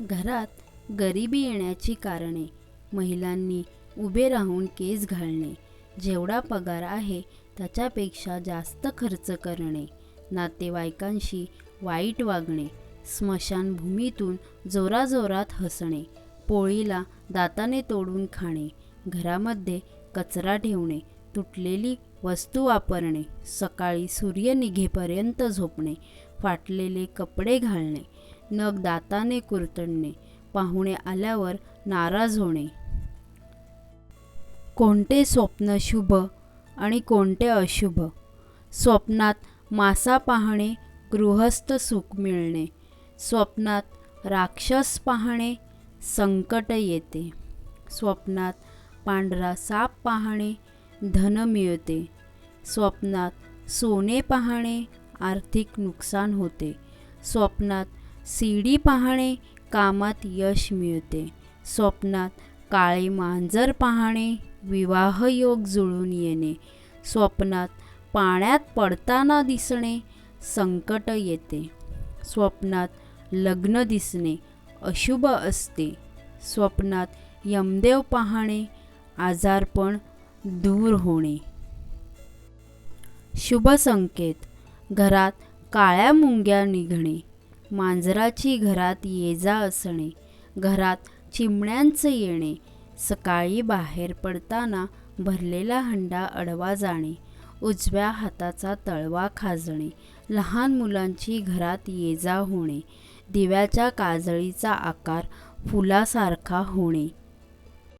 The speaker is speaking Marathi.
घरात गरिबी येण्याची कारणे. महिलांनी उभे राहून केस घालणे. जेवढा पगार आहे त्याच्यापेक्षा जास्त खर्च करणे. नातेवाईकांशी वाईट वागणे. स्मशानभूमीतून जोराजोरात हसणे. पोळीला दाताने तोडून खाणे. घरामध्ये कचरा ठेवणे. तुटलेली वस्तू वापरणे. सकाळी सूर्य निघेपर्यंत झोपणे. फाटलेले कपडे घालणे. नग दाताने कुरतडणे पाहुणे आल्यावर नाराज होणे. कोणते स्वप्न शुभ आणि कोणते अशुभ? स्वप्नात मासा पाहणे गृहस्थ सुख मिळणे. स्वप्नात राक्षस पाहणे संकट येते. स्वप्नात पांढरा साप पाहणे धन मिळते. स्वप्नात सोने पाहणे आर्थिक नुकसान होते. स्वप्नात सीडी पाहणे कामात यश मिळते. स्वप्नात काळे मांजर पाहणे विवाह योग जुळून येणे. स्वप्नात पाण्यात पडताना दिसणे संकट येते. स्वप्नात लग्न दिसणे अशुभ असते. स्वप्नात यमदेव पाहणे आजारपण दूर होणे. शुभ संकेत घरात काळ्या मुंग्या निघणे. मांजराची घरात ये जा असणे घरात चिमण्यांचं येणे सकाळी बाहेर पडताना भरलेला हंडा अडवा जाणे उजव्या हाताचा तळवा खाजणे लहान मुलांची घरात ये जा होणे दिव्याच्या काजळीचा आकार फुलासारखा होणे.